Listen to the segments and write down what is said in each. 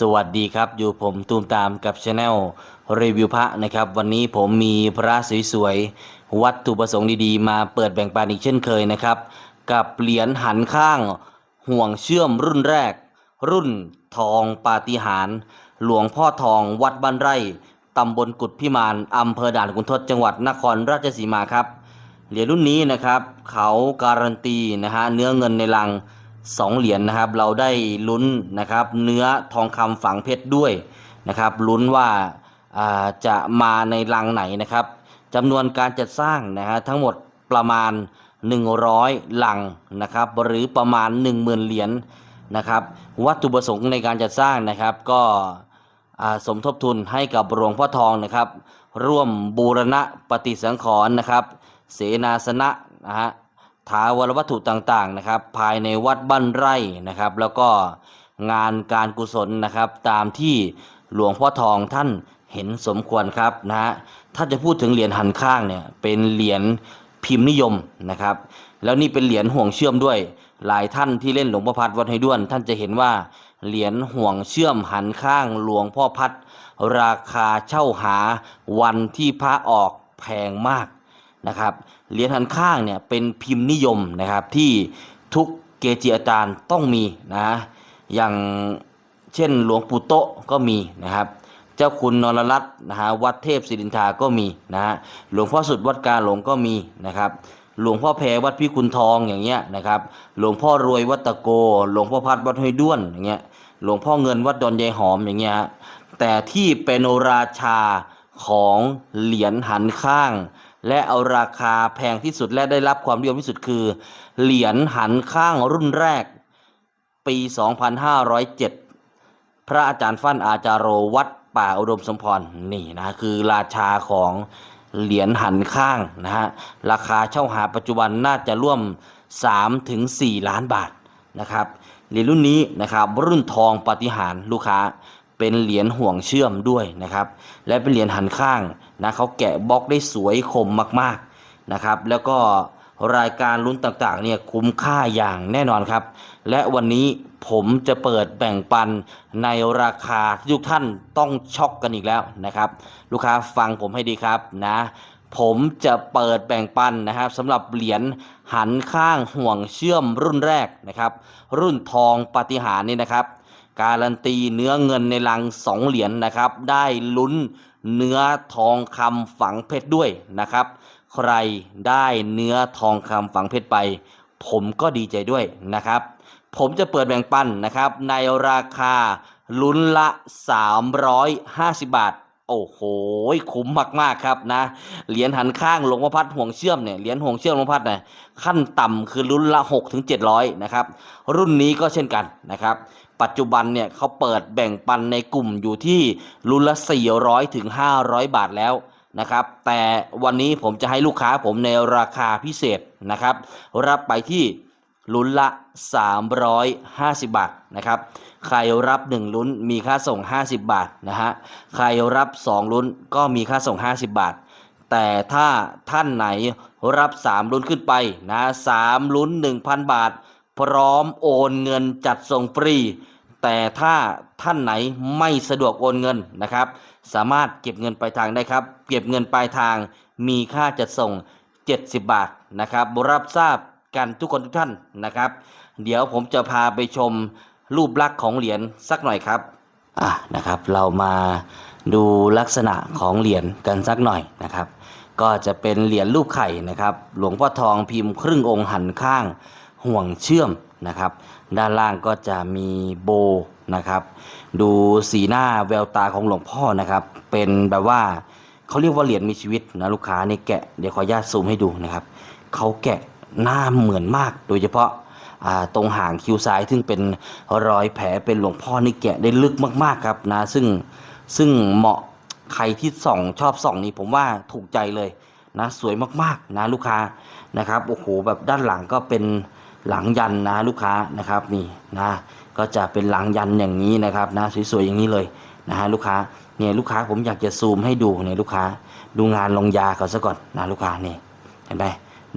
สวัสดีครับ อยู่ผมตูมตามกับช anel รีวิวพระนะครับ วันนี้ผมมีพระสวยๆ วัตถุประสงค์ดีๆ มาเปิดแบ่งปันอีกเช่นเคยนะครับ กับเหรียญหันข้าง ห่วงเชื่อมรุ่นแรก รุ่นทองปาฏิหาร หลวงพ่อทองวัดบ้านไร่ตำบลกุดพิมานอำเภอด่านขุนทดจังหวัดนครราชสีมาครับเหรียญรุ่นนี้นะครับ เขาการันตีนะฮะเนื้อเงินในลัง สองเหรียญนะครับ เราได้ลุ้นนะครับ เนื้อทองคำฝังเพชรด้วยนะครับลุ้นว่าาจะมาในลังไหนนะครับจำนวนการจัดสร้างนะฮะทั้งหมดประมาณ 100ลังนะครับ หรือประมาณ 10,000 เหรียญนะครับ วัตถุประสงค์ในการจัดสร้างนะครับ ก็สมทบทุนให้กับหลวงพ่อทองนะครับ ร่วมบูรณะปฏิสังขรณ์นะครับ เสนาสนะนะฮะ ถาวรวัตถุต่างๆนะครับ ภายในวัดบ้านไร่นะครับ แล้วก็งานการกุศลนะครับ ตามที่หลวงพ่อทองท่านเห็นสมควรครับนะฮะถ้าจะพูดถึงเหรียญหันข้างเนี่ยเป็นเหรียญพิมพ์นิยมนะครับ แล้วนี่เป็นเหรียญห่วงเชื่อมด้วย หลายท่านที่เล่นหลวงพ่อพัดวัดไฮด้วน ท่านจะเห็นว่าเหรียญห่วงเชื่อมหันข้างหลวงพ่อพัด ราคาเช่าหาวันที่พระออกแพงมากนะครับ เหรียญหันข้างเนี่ยเป็นพิมพ์นิยมนะครับที่ทุกเกจิอาจารย์ต้องมีนะอย่างเช่นหลวงปู่โตะก็มีนะครับ เจ้าคุณนรรัตน์นะฮะวัดเทพศิรินทาก็มีนะฮะหลวงพ่อสุดวัดกาหลงก็มีนะครับหลวงพ่อแพรวัดพิกุลทองอย่างเงี้ยนะครับ หลวงพ่อรวยวัดตะโก หลวงพ่อพัดวัดห้วยด้วนอย่างเงี้ย หลวงพ่อเงินวัดดอนยายหอมอย่างเงี้ยแต่ที่เป็นราชาของเหรียญหันข้าง และเอาราคาแพงที่สุดและได้รับความนิยมที่สุดคือ เหรียญหันข้างรุ่นแรก ปี 2507 พระอาจารย์ฟั่นอาจารโรวัดป่าอุดมสมพรนี่นะคือราชาของเหรียญหันข้างนะฮะราคาเช่าหาปัจจุบันน่าจะร่วม 3-4ถึง4ล้านบาทนะครับเหรียญรุ่นนี้นะครับรุ่นทองปฏิหารลูกค้าเป็นเหรียญห่วงเชื่อมด้วยนะครับ และเป็นเหรียญหันข้าง นะเขาแกะบล็อกได้สวยคมมากๆนะครับ แล้วก็รายการลุ้นต่างๆเนี่ยคุ้มค่าอย่างแน่นอนครับ และวันนี้ผมจะเปิดแบ่งปันในราคาที่ทุกท่านต้องช็อกกันอีกแล้วนะครับ ลูกค้าฟังผมให้ดีครับนะผมจะเปิดแบ่งปันนะครับสำหรับเหรียญหันข้างห่วงเชื่อมรุ่นแรกนะครับ รุ่นทองปาฏิหารนี่นะครับ การันตีเนื้อเงินในลังสองเหรียญนะครับ ได้ลุ้น เนื้อทองคำฝังเพชรด้วยนะครับ ใครได้เนื้อทองคำฝังเพชรไป ผมก็ดีใจด้วยนะครับ ผมจะเปิดแบ่งปันนะครับ ในราคาลุ้นละ 350 บาท โอ้โห คุ้มมากๆครับนะ เหรียญหันข้างหลวงพ่อพัดห่วงเชื่อมเนี่ย เหรียญห่วงเชื่อมหลวงพ่อพัดเนี่ย ขั้นต่ำคือลุ้นละ 6 ถึง 700 นะครับ รุ่นนี้ก็เช่นกันนะครับ ปัจจุบันเนี่ยเขาเปิดแบ่งปันในกลุ่มอยู่ที่รุ่นละ 400 ถึง 500 บาทแล้วนะครับ แต่วันนี้ผมจะให้ลูกค้าผมในราคาพิเศษนะครับ รับไปที่ลุ้นละ 350 บาทนะครับ ใครรับ 1 ลุ้นมีค่าส่ง 50 บาทนะฮะใครรับ 2 ลุ้นก็มีค่าส่ง 50 บาท แต่ถ้าท่านไหนรับ 3 ลุ้นขึ้นไปนะ3ลุ้น 1,000 บาท พร้อมโอนเงินจัดส่งฟรี แต่ถ้าท่านไหนไม่สะดวกโอนเงินนะครับ สามารถเก็บเงินปลายทางได้ครับ เก็บเงินปลายทางมีค่าจัดส่ง 70 บาทนะครับรับทราบกันทุกคนทุกท่านนะครับ เดี๋ยวผมจะพาไปชม รูปลักษณ์ของเหรียญสักหน่อยครับอะนะครับ เรามาดูลักษณะของเหรียญกันสักหน่อยนะครับ ก็จะเป็นเหรียญรูปไข่นะครับ หลวงพ่อทองพิมพ์ครึ่งองค์หันข้างห่วงเชื่อมนะครับ ด้านล่างก็จะมีโบนะครับ ดูสีหน้าแววตาของหลวงพ่อนะครับ เป็นแบบว่าเขาเรียกว่าเหรียญมีชีวิตนะลูกค้านี่แกะเดี๋ยวขออนุญาตซูมให้ดูนะครับเขาแกะหน้าเหมือนมากโดยเฉพาะ ตรงหางคิ้วซ้ายซึ่งเป็นรอยแผลเป็นหลวงพ่อนี่แกะได้ลึกมากๆครับนะซึ่งซึ่งเหมาะใครที่ส่องชอบส่องนี่ผมว่าถูกใจเลยนะสวยมากๆนะลูกค้านะครับโอ้โหแบบด้านหลังก็เป็นหลังยันนะลูกค้านะครับนี่นะก็จะเป็นหลังยันอย่างนี้นะครับนะสวยๆอย่างนี้เลยนะฮะลูกค้าเนี่ยลูกค้าผมอยากจะซูมให้ดูเนี่ยลูกค้า ดูงานลงยาเขาซะก่อนนะลูกค้านี่เห็นไหม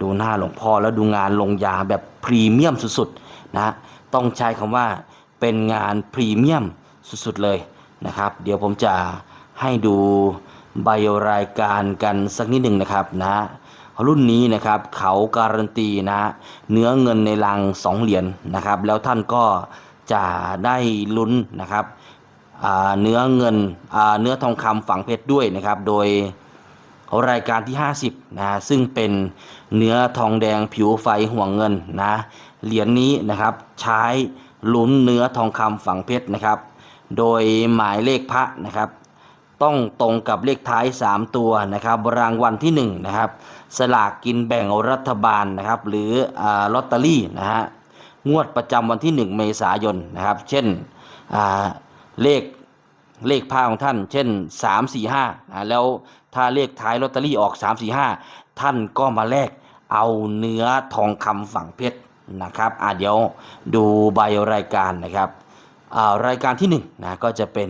ดูหน้าหลวงพ่อแล้วดูงานลงยาแบบ พรีเมียมสุดๆนะต้องใช้คำว่าเป็นงานพรีเมียมสุดๆเลยนะครับ เดี๋ยวผมจะให้ดูใบรายการกันสักนิดหนึ่งนะครับนะรุ่นนี้นะครับเขาการันตีนะเนื้อเงินในลังสองเหรียญนะครับ แล้วท่านก็จะได้ลุ้นนะครับเนื้อเงินเนื้อทองคำฝังเพชรด้วยนะครับ โดย รายการที่ 50นะซึ่งเป็นเนื้อทองแดงผิวไฟห่วงเงินนะเหรียญนี้นะครับใช้ลุ้นเนื้อทองคำฝังเพชรนะครับ โดยหมายเลขพระนะครับ ต้องตรงกับเลขท้าย 3 ตัวนะครับรางวัลที่1นะครับสลากกินแบ่งรัฐบาลนะครับ หรืออลอตเตอรี่นะฮะงวดประจำวันที่ 1 เมษายนนะครับ เช่นเลขเลขผ้าของท่าน เช่น 3 4 5นะแล้ว ถ้าเลขท้ายลอตเตอรี่ออก 3 4 5 ท่านก็มาแลกเอาเนื้อทองคำฝังเพชรนะครับอ่าเดี๋ยวดูใบรายการนะครับอ่ารายการที่1นงนะก็จะเป็น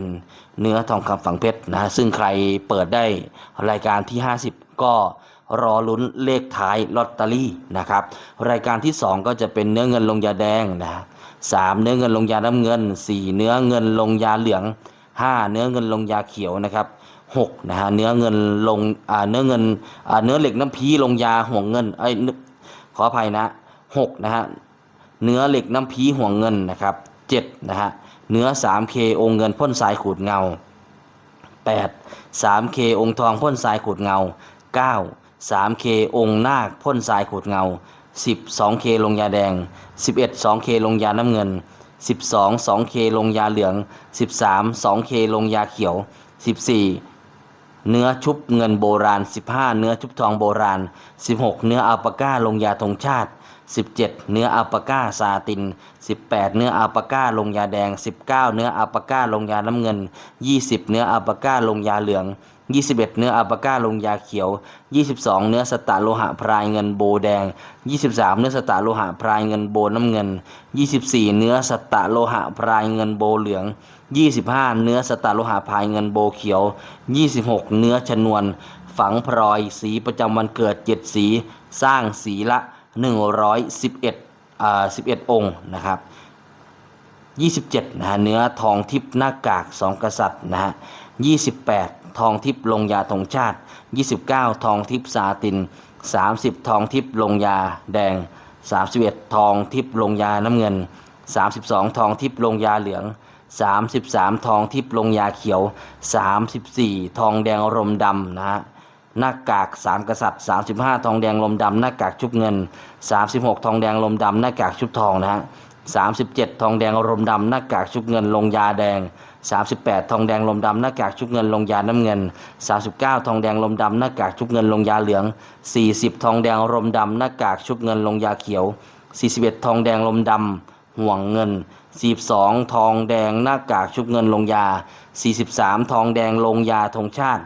เนื้อทองคำฝังเพชรนะซึ่งใครเปิดได้รายการที่ 50 ก็รอลุ้นเลขท้ายลอตเตอรี่นะครับรายการที่ 2 ก็จะเป็นเนื้อเงินลงยาแดงนะสามเนื้อเงินลงยาน้ำเงิน 4 เนื้อเงินลงยาเหลือง 5 เนื้อเงินลงยาเขียวนะครับ 6นะฮะเนื้อเงินลงอ่าเนื้อเงินอ่าเนื้อเหล็กน้ำพีลงยาห่วงเงินเอ้ยนึกขออภัยนะ6นะฮะเนื้อเหล็กน้ำพีห่วงเงินนะครับ7นะฮะเนื้อ 3K องค์เงินพ่นสายขูดเงา 8 3K องค์ทองพ่นสายขูดเงา 9 3K องค์นาคพ่นสายขูดเงา 10 2K ลงยาแดง 11 2K ลงยาน้ำเงิน 12 2K ลงยาเหลือง 13 2K ลงยาเขียว 14 เนื้อชุบเงินโบราณ 15 เนื้อชุบทองโบราณ 16 เนื้ออัลปาก้าลงยาธงชาติ 17 เนื้ออัลปาก้าซาติน 18 เนื้ออัลปาก้าลงยาแดง 19 เนื้ออัลปาก้าลงยาน้ำเงิน 20 เนื้ออัลปาก้าลงยาเหลือง 21 เนื้ออัลปาก้าลงยาเขียว 22 เนื้อสตะโลหะพรายเงินโบแดง 23 เนื้อสตะโลหะพรายเงินโบน้ำเงิน 24 เนื้อสตะโลหะพรายเงินโบเหลือง 25 เนื้อสตะโลหะพรายเงินโบเขียว 26 เนื้อชนวน ฝังพลอยสีประจำวันเกิด 7 สี สร้างสีละ 111อ่า11 องค์นะครับ27นะฮะเนื้อทองทิพย์หน้ากากสองกษัตริย์นะฮะ28 ทองทิพย์ลงยาธงชาติ 29 ทองทิพย์ซาติน 30 ทองทิพย์ลงยาแดง 31 ทองทิพย์ลงยาน้ำเงิน 32 ทองทิพย์ลงยาเหลือง 33 ทองทิพย์ลงยาเขียว 34 ทองแดงรมดำนะฮะหน้ากากสามกษัตริย์ 35 ทองแดงลมดำหน้ากากชุบเงิน 36 ทองแดงลมดำหน้ากากชุบทองนะฮะ37 ทองแดงลมดำหน้ากากชุบเงินลงยาแดง 38 ทองแดงลมดำหน้ากากชุบเงินลงยาน้ำเงิน 39 ทองแดงลมดำหน้ากากชุบเงินลงยาเหลือง 40 ทองแดงลมดำหน้ากากชุบเงินลงยาเขียว 41 ทองแดงลมดำห่วงเงิน 42 ทองแดงหน้ากากชุบเงินลงยา 43 ทองแดงลงยาธงชาติ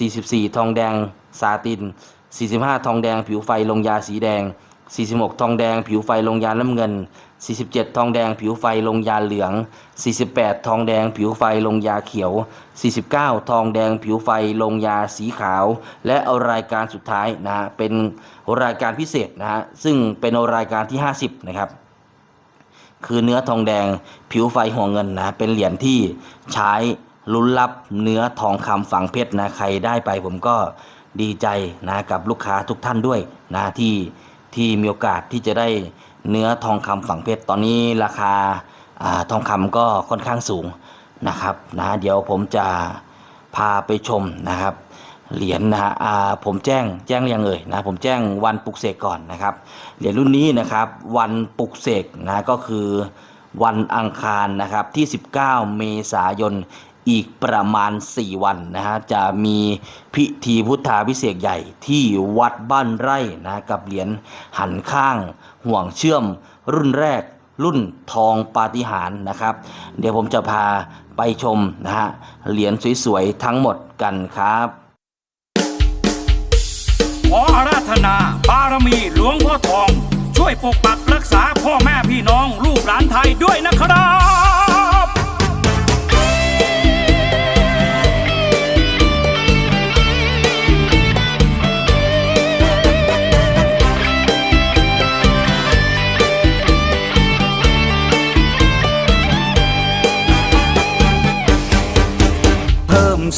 44 ทองแดงซาติน 45 ทองแดงผิวไฟลงยาสีแดง 46 ทองแดงผิวไฟลงยาน้ำเงิน 47 ทองแดงผิวไฟลงยาเหลือง 48 ทองแดงผิวไฟลงยาเขียว 49 ทองแดงผิวไฟลงยาสีขาว และเอารายการสุดท้ายนะฮะเป็นรายการพิเศษนะฮะซึ่งเป็นรายการที่ 50 นะครับ คือเนื้อทองแดงผิวไฟหัวเงินนะเป็นเหรียญที่ใช้ลุ้นรับเนื้อทองคำฝังเพชรนะใครได้ไปผมก็ดีใจนะกับลูกค้าทุกท่านด้วยนะที่ที่มีโอกาสที่จะได้ เนื้อทองคำฝังเพชรตอนนี้ราคาอาทองคำก็ค่อนข้างสูงนะครับนะเดี๋ยวผมจะพาไปชมนะครับเหรียญนะฮะผมแจ้งแจ้งหรือยังเอ่ยนะผมแจ้งวันปลุกเสกก่อนนะครับเหรียญรุ่นนี้นะครับวันปลุกเสกนะก็คือวันอังคารนะครับที่ 19 เมษายนอีกประมาณ 4 วันนะฮะจะมีพิธีพุทธาพิเศษใหญ่ที่วัดบ้านไร่นะกับเหรียญหันข้าง ห่วงเชื่อมรุ่นแรกรุ่นทองปาฏิหาริย์นะครับ เดี๋ยวผมจะพาไปชมนะฮะเหรียญสวยๆ ทั้งหมดกันครับขออาราธนา บารมีหลวงพ่อทอง ช่วยปกปักรักษาพ่อแม่พี่น้อง ลูกหลานไทยด้วยนะครับ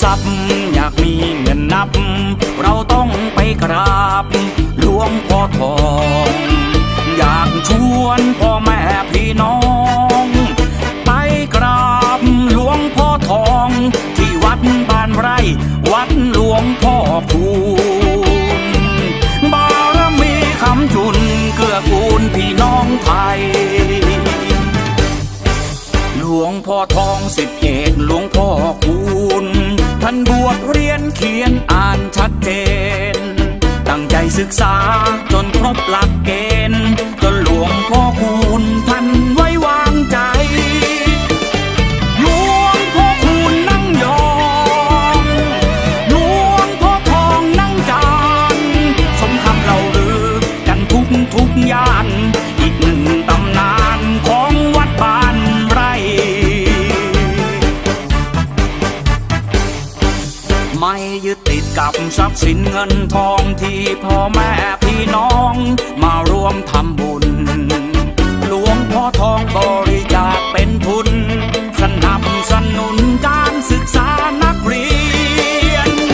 ทรัพย์ อยากมีเงินนับ เราต้องไปกราบหลวงพ่อทอง อยากชวนพ่อแม่พี่น้อง ไปกราบหลวงพ่อทอง ที่วัดบ้านไร่ วัดหลวงพ่อคูณบารมีคำจุนเกื้อกูลพี่น้องไทย หลวงพ่อทองสิบเอก ษาจนครบหลักเกณฑ์ ไม่ยึดติดกับทรัพย์สินเงินทองที่พ่อแม่พี่น้องมาร่วมทำบุญ หลวงพ่อทองบริจาคเป็นทุน